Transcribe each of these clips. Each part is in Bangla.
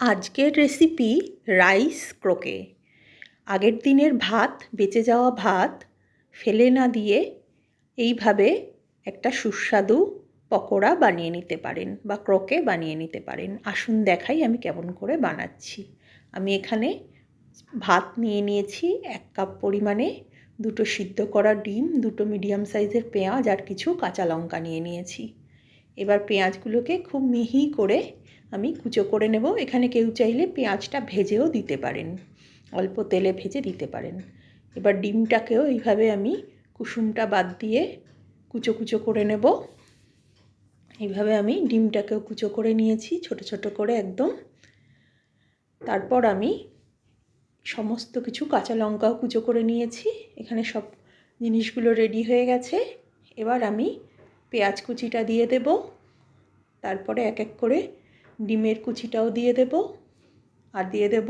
আজকের রেসিপি রাইস ক্রোকে আগের দিনের ভাত, বেঁচে যাওয়া ভাত, ফেলে না দিয়ে এইভাবে একটা সুস্বাদু পকোড়া বানিয়ে নিতে পারেন বা ক্রোকে বানিয়ে নিতে পারেন। আসুন দেখাই আমি কেমন করে বানাচ্ছি। আমি এখানে ভাত নিয়ে নিয়েছি, এক কাপ পরিমাণে দুটো সিদ্ধ করা ডিম, দুটো মিডিয়াম সাইজের পেঁয়াজ আর কিছু কাঁচা লঙ্কা নিয়ে নিয়েছি। এবার পেঁয়াজগুলোকে খুব মিহি করে আমি কুচো করে নেব। এখানে কেউ চাইলে পেঁয়াজটা ভেজেও দিতে পারেন। অল্প তেলে ভেজে দিতে পারেন। এবার ডিমটাকেও এইভাবে আমি কুসুমটা বাদ দিয়ে কুচো কুচো করে নেব। এইভাবে আমি ডিমটাকেও কুচো করে নিয়েছি, ছোট ছোট করে একদম। তারপর আমি সমস্ত কিছু কাঁচা লঙ্কাও কুচো করে নিয়েছি। এখানে সব জিনিসগুলো রেডি হয়ে গেছে। এবার আমি পেঁয়াজ কুচিটা দিয়ে দেব। তারপরে এক এক করে ডিমের কুচিটাও দিয়ে দেব। আর দিয়ে দেব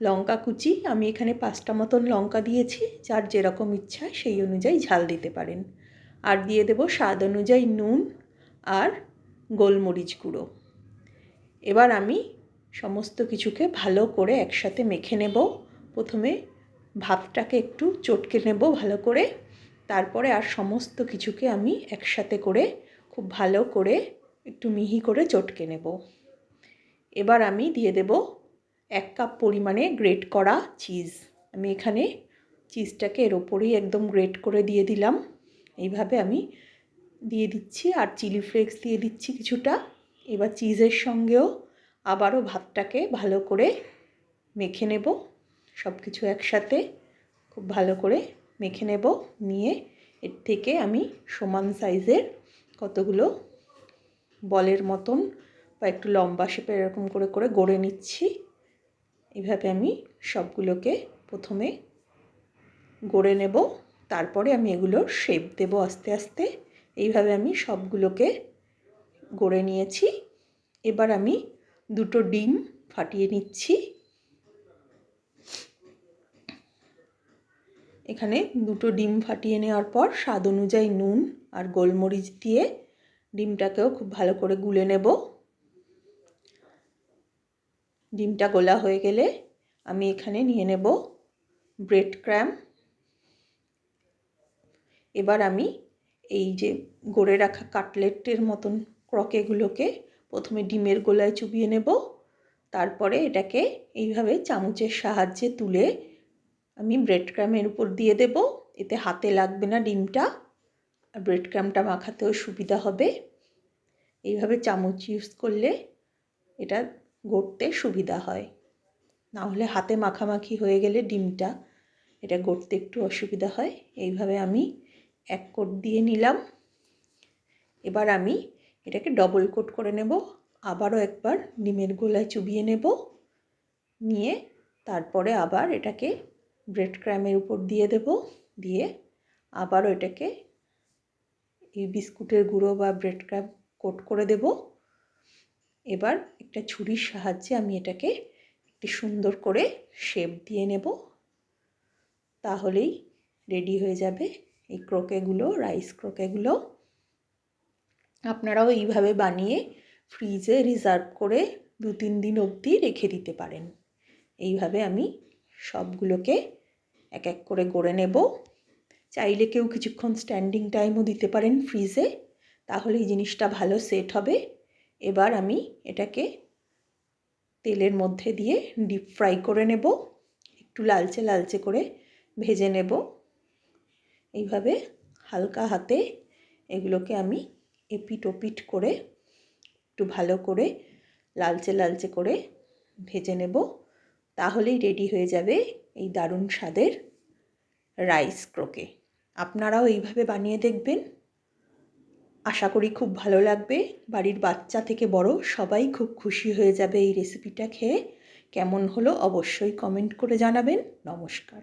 লঙ্কা কুচি। আমি এখানে পাঁচটা মতন লঙ্কা দিয়েছি, যার যেরকম ইচ্ছা সেই অনুযায়ী ঝাল দিতে পারেন। আর দিয়ে দেব স্বাদ অনুযায়ী নুন আর গোলমরিচ গুঁড়ো। এবার আমি সমস্ত কিছুকে ভালো করে একসাথে মেখে নেব। প্রথমে ভাতটাকে একটু চটকে নেব ভালো করে। তারপরে আর সমস্ত কিছুকে আমি একসাথে করে খুব ভালো করে একটু মিহি করে চটকে নেব। এবার আমি দিয়ে দেব এক কাপ পরিমাণে গ্রেট করা চিজ। আমি এখানে চিজটাকে এর ওপরেই একদম গ্রেট করে দিয়ে দিলাম। এইভাবে আমি দিয়ে দিচ্ছি আর চিলি ফ্লেক্স দিয়ে দিচ্ছি কিছুটা। এবার চিজের সঙ্গেও আবারও ভাতটাকে ভালো করে মেখে নেব। সব কিছু একসাথে খুব ভালো করে মেখে নেব। নিয়ে এর থেকে আমি সমান সাইজের কতগুলো বলের মতন বা একটু লম্বা শেপে এরকম করে করে গড়ে নিচ্ছি। এভাবে আমি সবগুলোকে প্রথমে গড়ে নেব। তারপরে আমি এগুলোর শেপ দেব আস্তে আস্তে। এইভাবে আমি সবগুলোকে গড়ে নিয়েছি। এবার আমি দুটো ডিম ফাটিয়ে নিচ্ছি। এখানে দুটো ডিম ফাটিয়ে নেওয়ার পর স্বাদ অনুযায়ী নুন আর গোলমরিচ দিয়ে ডিমটাকেও খুব ভালো করে গুলে নেব। ডিমটা গোলা হয়ে গেলে আমি এখানে নিয়ে নেব ব্রেড ক্র্যাম এবার আমি এই যে গড়ে রাখা কাটলেটের মতন ক্রকেগুলোকে প্রথমে ডিমের গোলায় চুবিয়ে নেব। তারপরে এটাকে এইভাবে চামচের সাহায্যে তুলে আমি ব্রেড ক্র্যামের উপর দিয়ে দেব। এতে হাতে লাগবে না ডিমটা। আর ব্রেড ক্র্যামটা মাখাতেও সুবিধা হবে। এইভাবে চামচ ইউজ করলে এটা গড়তে সুবিধা হয়। না হলে হাতে মাখামাখি হয়ে গেলে ডিমটা, এটা গড়তে একটু অসুবিধা হয়। এইভাবে আমি এক কোট দিয়ে নিলাম। এবার আমি এটাকে ডবল কোট করে নেব। আবারও একবার ডিমের গোলায় চুবিয়ে নেব। নিয়ে তারপরে আবার এটাকে ব্রেড ক্র্যামের উপর দিয়ে দেব। দিয়ে আবারও এটাকে এই বিস্কুটের গুঁড়ো বা ব্রেড ক্র্যাম কোট করে দেব। এবার একটা ছুরির সাহায্যে আমি এটাকে একটু সুন্দর করে শেপ দিয়ে নেব। তাহলেই রেডি হয়ে যাবে এই ক্রোকেগুলো রাইস ক্রোকেগুলো। আপনারাও এইভাবে বানিয়ে ফ্রিজে রিজার্ভ করে দু তিন দিন অবধি রেখে দিতে পারেন। এইভাবে আমি সবগুলোকে এক এক করে গড়ে নেব। চাইলে কেউ কিছুক্ষণ স্ট্যান্ডিং টাইমও দিতে পারেন ফ্রিজে তাহলে এই জিনিসটা ভালো সেট হবে। এবার আমি এটাকে তেলের মধ্যে দিয়ে ডিপ ফ্রাই করে নেব। একটু লালচে লালচে করে ভেজে নেব। এইভাবে হালকা হাতে এগুলোকে আমি এপিট ওপিট করে একটু ভালো করে লালচে লালচে করে ভেজে নেব। তাহলেই রেডি হয়ে যাবে এই দারুণ স্বাদের রাইস ক্রোকে আপনারাও এইভাবে বানিয়ে দেখবেন। আশা করি খুব ভালো লাগবে। বাড়ির বাচ্চা থেকে বড় সবাই খুব খুশি হয়ে যাবে এই রেসিপিটা খেয়ে। কেমন হলো অবশ্যই কমেন্ট করে জানাবেন। নমস্কার।